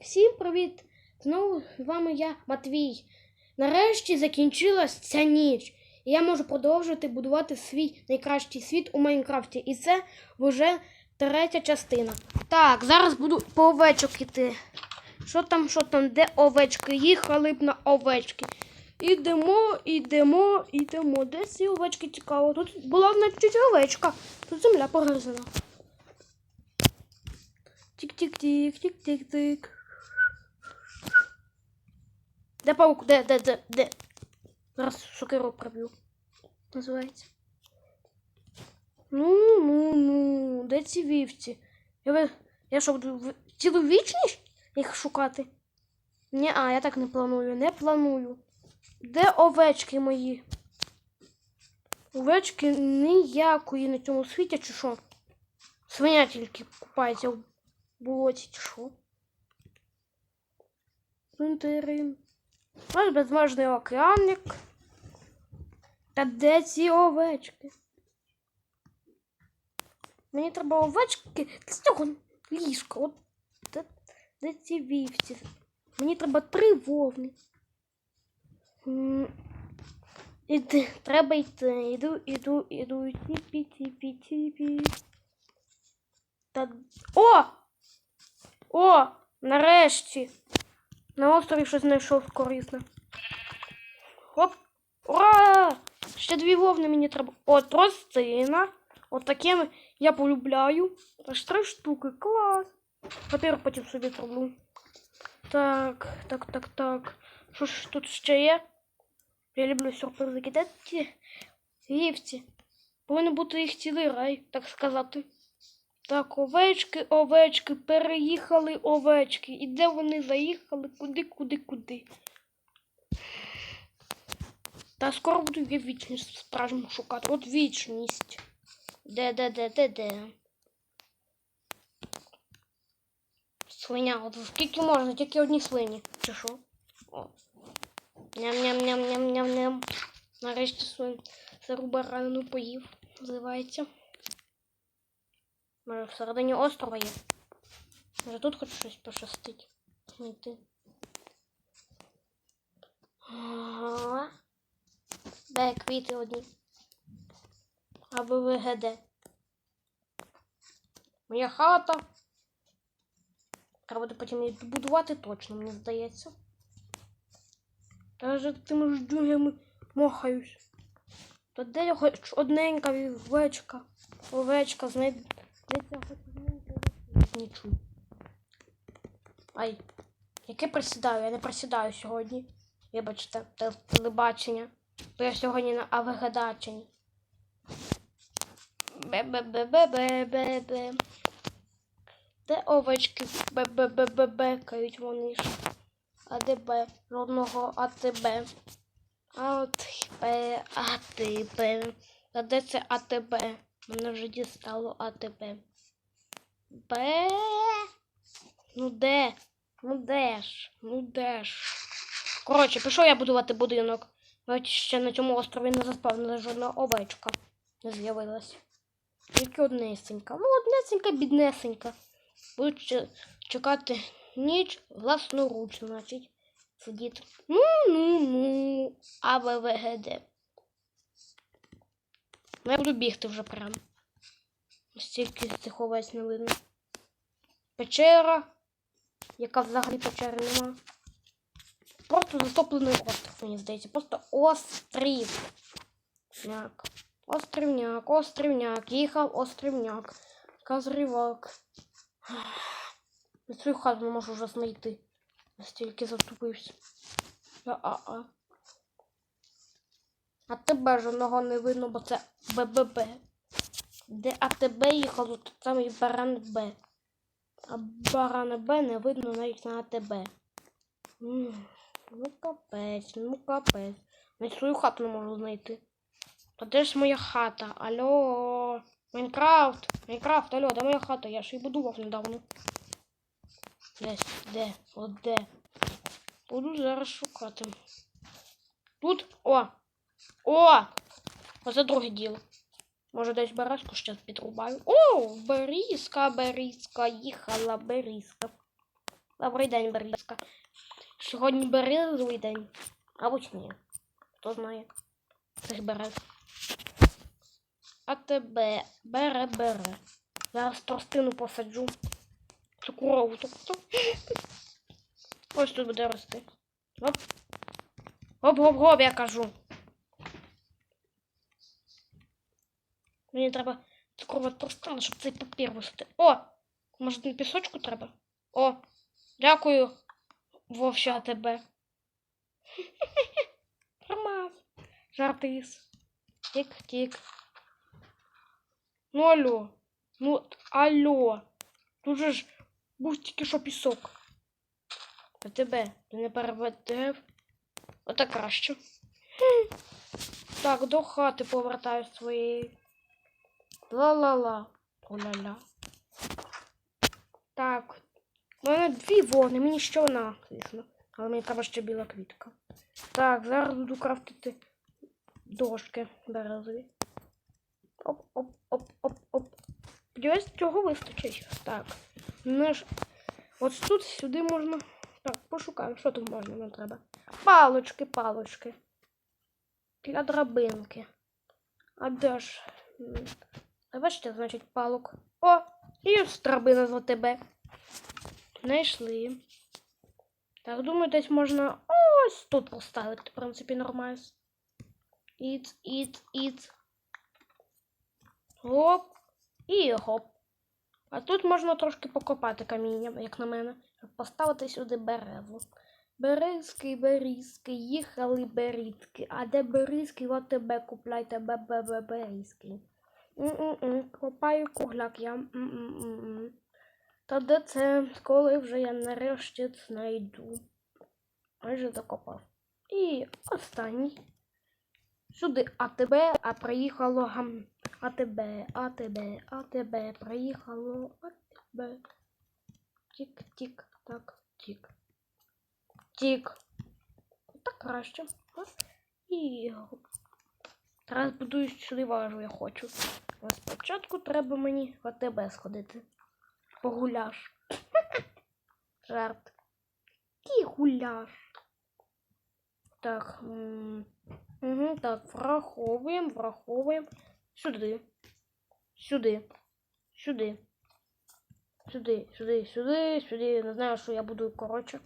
Всім привіт! Знову з вами я, Матвій. Нарешті закінчилась ця ніч. І я можу продовжувати будувати свій найкращий світ у Майнкрафті. І це вже третя частина. Так, зараз буду по овечок іти. Що там, що там, де овечки? Їхали б на овечки. Ідемо, ідемо, ідемо. Де ці овечки цікаво? Тут була значить овечка. Тут земля погризана. Тік-тік-тік, тік-тік-тік. Де паук? Де, де, де, де? Зараз шокеру проб'ю. Називається. Ну, ну, ну, де ці вівці? Я, ви- я що, буду цілу вічність їх шукати? Ні, а, я так не планую, не планую. Де овечки мої? Овечки ніякої на цьому світі, чи що? Свиня тільки купається в болоті, чи що? Тин-тирин. Наш безмежний океанник. Та де ці овечки? Мені треба овечки з цього ліжка. От де, де ці вівці? Мені треба три вовни. Іди, треба йти. Іду, іду, іду. Тіпі, тіпі, тіпі. Та... О! О! Нарешті! На острові щось знайшов корисне. Хоп! Ура! Ще дві вовни мені треба. О, тростина. От такими я полюбляю. Аж три штуки. Клас. Папір потім собі зроблю. Так, так, так, так. Що ж тут ще є? Я люблю сюрпризи кидати. Вівці. Повинен бути їх цілий рай, так сказати. Так, овечки, овечки, переїхали овечки. І де вони заїхали? Куди, куди, куди? Та скоро буду я вічність справжню шукати. От вічність. Де, де, де, де, де? Свиня, от скільки можна, тільки одні свині. Чи що? О. Ням-ням-ням-ням-ням-ням. Нарешті свою стару баранину поїв, називається. Може, всередині острова є. Може тут хоч щось пощастить. Знайти. Ага. Де квіти одні? Або ВГД. Моя хата. Треба буде потім її добудувати точно, мені здається. Даже тими ж джунглями махаюсь. То де хоч одненька овечка? Овечка, одненька чую. Ай, яке присідаю? Я не присідаю сьогодні. Вибачте, телебачення. То я сьогодні на авегадаченні. Бе-бе-бе-бе-бе-бе. Де овечки бе-бе-бе-бе-бекають вони ж. АДБ, жодного АТБ. АТБ, АТБ. Та де це АТБ? Мене вже дістало АТБ. Б. Ну де? Ну де ж? Ну де ж? Коротше, пішов я будувати будинок. Навіть ще на цьому острові не заспавнила жодна овечка. Не з'явилась. Тільки однесенька. Ну, однесенька, біднесенька. Буду чекати ніч власноруч, значить. Сидіти. Ну, ну, ну. АВВГД. Ну, я буду бігти вже прям. Стільки овець не видно. Печера. Яка взагалі печери нема. Просто затоплений остров, мені здається. Просто острів. Няк. Острівняк, острівняк. Їхав острівняк. Казривак. Я свою хату не можу вже знайти. Настільки затупився. А-а-а. А тебе жодного не видно, бо це БББ. Де АТБ їхало, то там і баран Б. А барана Б не видно навіть на АТБ. Ну капець, ну капець. Навіть свою хату не можу знайти. Та де ж моя хата? Алло. Майнкрафт. Майнкрафт, алло, де моя хата? Я ж її будував недавно. Десь, де? От де? Буду зараз шукати. Тут? О! О! Оце друге діло. Може десь барашку ще підрубаю. О, берізка, берізка, їхала берізка. Добрий день, Берізка. Сьогодні березовий день. Або ні. Хто знає. Цих берез. А тебе бере, бере. Зараз тростину посаджу. Цю корову тобто. Ось тут буде рости. Оп. Оп, гоп, гоп, я кажу. Мені треба цукрова тростина, щоб цей папір висити. О! Може на пісочку треба? О! Дякую, вовща тебе. Нормально. Жартис. Тік-тік. Ну алло. Ну алло. Тут же ж був тільки що пісок. А тебе ти не переведев. Отак краще. Так, до хати повертаю своєї. Ла-ла-ла. О-ля-ля. Так. У мене дві вогни, мені ще одна, звісно. Але мені треба ще біла квітка. Так, зараз буду крафтити дошки березові. Оп, оп, оп, оп, оп. Сподіваюсь, цього вистачить. Так. Ну ж. От тут сюди можна. Так, пошукаємо, що тут можна нам треба. Палочки, палочки. Для драбинки. А де ж? Бачите, значить, палок. О! І ось драбина тебе. Знайшли. Так, думаю, десь можна ось тут поставити, в принципі, нормально. Іц, іц, іц. Гоп. І гоп. А тут можна трошки покопати каміння, як на мене. Поставити сюди березу. Березки, берізки, їхали берізки. А де берізки, от тебе купляйте бе берізки. Копаю кругляк я. Та де це, коли вже я нарешті знайду. Майже закопав. І останній. Сюди АТБ, а приїхало гам. АТБ, АТБ, АТБ, приїхало АТБ. Тік-тік, так, тік. Тік. Так краще. І Зараз буду сюди важу, я хочу. Але спочатку треба мені в АТБ сходити. Погуляш. Жарт. Який гуляш? Так. Угу, так, враховуємо, враховуємо. Сюди. Сюди. Сюди. Сюди, сюди, сюди, сюди. Не знаю, що я буду, коротше.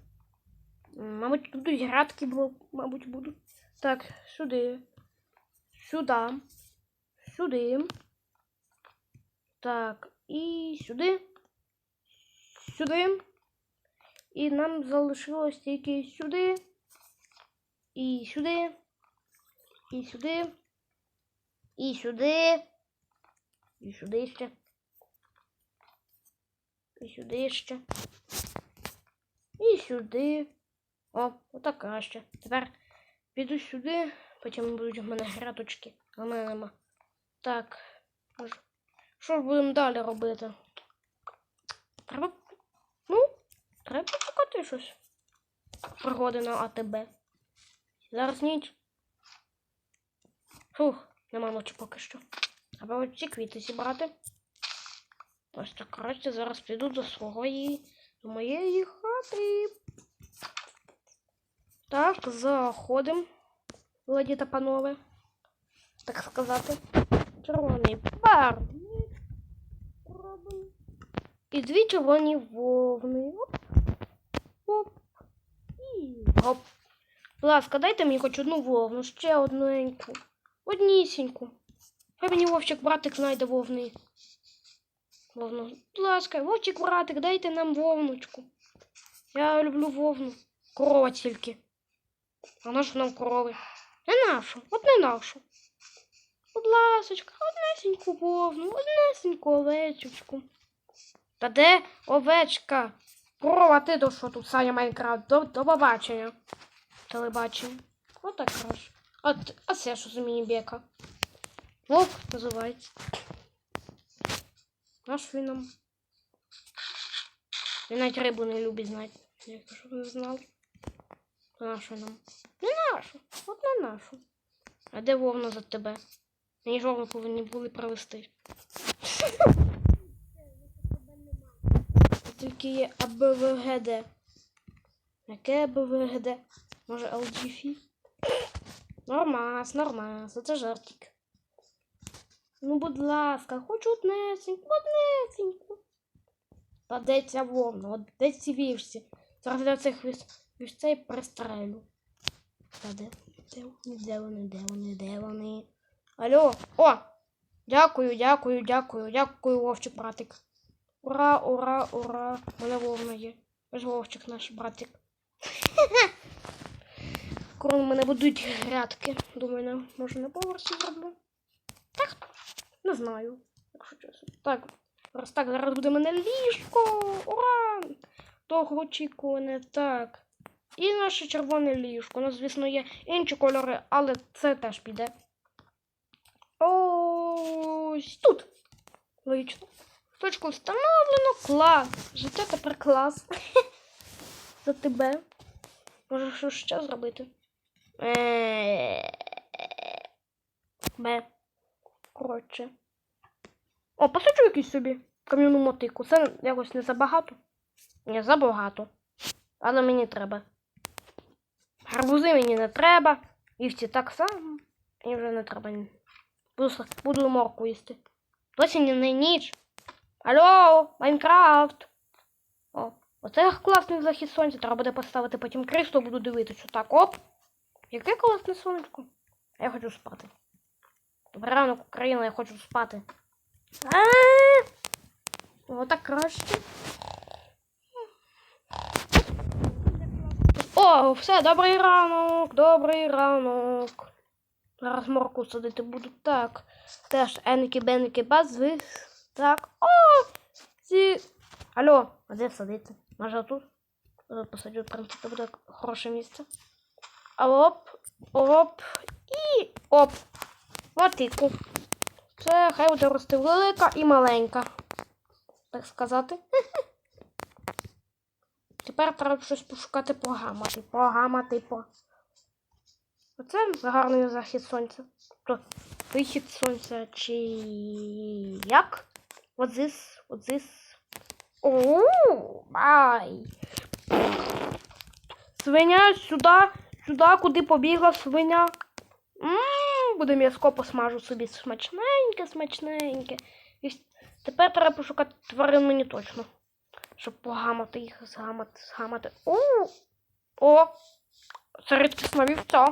Мабуть, тут градки, бу- мабуть, будуть. Так, сюди. Сюди. Сюди. Так, і сюди. Сюди. І нам залишилось тільки сюди. І сюди. І сюди. І сюди. І сюди ще. І сюди ще. І сюди. О, отак краще. Тепер піду сюди, потім будуть у мене грядочки. А в мене нема. Так. що ж- Що ж будемо далі робити? Треба. Ну, треба шукати щось. Пригоди на АТБ. Зараз ніч. Фух, нема ночі поки що. Треба ось ці квіти зібрати. Ось так краще зараз піду до своєї, до моєї хати. Так, заходимо, леді та панове. Так сказати. Червоний бар. І дві червоні вовни. Оп. Оп. І гоп. Будь ласка, дайте мені хоч одну вовну, ще одненьку. Однісіньку. Хай мені вовчик братик знайде вовни. Вовну. Будь ласка, вовчик братик, дайте нам вовночку. Я люблю вовну. Корова тільки. А нашу нам корови? Не нашу, от не нашу. Будь ласочка, однесеньку вовну, однесеньку овечечку. Та де овечка? Корова, ти до що тут, Саня Майнкрафт? До, до побачення. Телебачення. Отак краще. А, т- а це що за міні-бека? Вовк називається. Наш він нам. Він навіть рибу не любить знати. Як щоб ви знали. Нашу нам. Не нашу. От не нашу. А де вовна за тебе? Мені ж вовну повинні були провести. Тільки є АБВГД. Яке БВГД? Може LGF? Нормас, нормас, це жартик. Ну, будь ласка, хочу однесеньку, однесеньку. Та де ця вовна, от де ці вівці? Зараз для цих вівцей пристрелю. Та де? Де вони, де вони, де вони, де вони? Алло, о! Дякую, дякую, дякую, дякую, Вовчик, братик. Ура, ура, ура. Мене вовна є. Ось Вовчик наш братик. Скоро мене будуть грядки. Думаю, може на поверсі зроблю. Так, не знаю. Якщо чесно. Так, раз так, зараз буде мене ліжко. Ура! Того очікуване. Так. І наше червоне ліжко. У нас, звісно, є інші кольори, але це теж піде. Ось тут. Логічно. Точку встановлено. Клас. Життя тепер клас. За тебе. Може, що ще зробити? Е, Б. Коротше. О, посаджу якийсь собі кам'яну мотику. Це якось не забагато. Не забагато. Але мені треба. Гарбузи мені не треба. Вівці так само. Мені вже не треба. Буду, буду морку їсти. Досі не, не ніч. Алло, Майнкрафт. О, оце класний захід сонця. Треба буде поставити потім крісло, буду дивитися. Так, оп. Яке класне сонечко. А Я хочу спати. Добрий ранок, Україна, я хочу спати. А-а-а! Краще. О, все, добрий ранок, добрий ранок. Зараз морку садити буду. Так. Теж еники, беники, бази. Так. О! Ці. Алло, а де садити? Може тут? Тут посадю, в принципі, буде хороше місце. А оп, оп, і оп. Мотику. Це хай буде рости велика і маленька. Так сказати. Тепер треба щось пошукати погамати. Погамати по. Оце гарний захід сонця. Тобто вихід сонця чи як? От this, от this. Оу, бай. Свиня сюди, сюди, куди побігла свиня. Ммм, буде м'язко посмажу собі смачненьке, смачненьке. І тепер треба пошукати тварин мені точно. Щоб погамати їх, згамати, згамати. О! О! Це рідкісна вівця.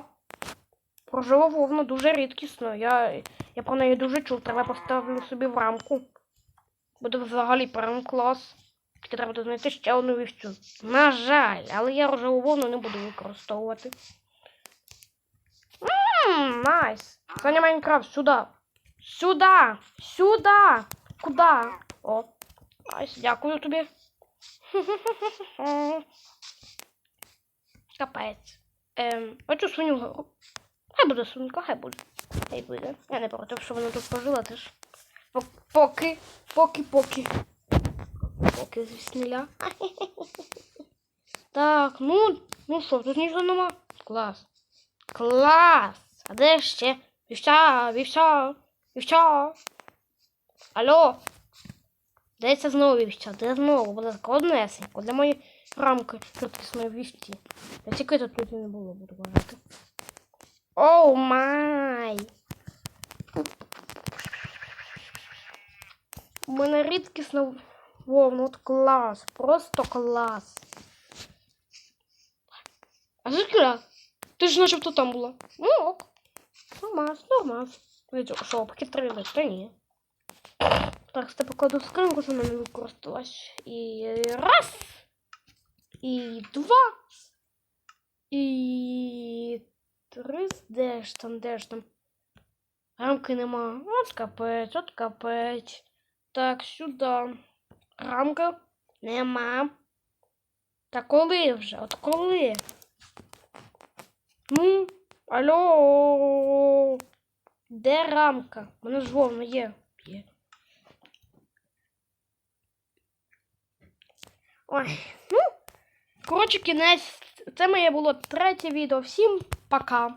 Прожила вовна дуже рідкісно. Я, я про неї дуже чув. Треба поставлю собі в рамку. Буде взагалі прям клас. Тільки треба буде знайти ще одну вівцю. На жаль, але я рожеву вовну не буду використовувати. Ммм, найс. Саня Майнкрафт, сюди. Сюди. Сюди. Куди? О. Найс, дякую тобі. Капець. Ем, оцю свиню. гору. Хай буде свинка, хай буде. Хай буде. Я не проти, що вона тут пожила теж. Пок- Поки, поки, поки. Поки звісніля. Так, ну, ну що, тут нічого нема. Клас. Клас! А де ще? Вівча, вівча, вівча. Алло. Де це знову вівча? Де знову? Буде однесенько. Для моєї рамки кріпкісної вівці. Я тільки тут не було, буду вважати. Оу май! У мене рідкісна вовна, от клас, просто клас. А звідки? я? Ти ж начебто там була. Ну ок. Нормас, нормас. Видите, що, похитрили? Та ні. Так, це покладу в скринку, що мене використалась. І раз. І два. І три. Де ж там, де ж там? Рамки нема. От капець, от капець. Так, сюди. Рамка нема. Та коли вже? От коли? Ну, алло. Де рамка? У мене ж вовна є. Є. Ой, ну, коротше, кінець. Це моє було третє відео. Всім пока.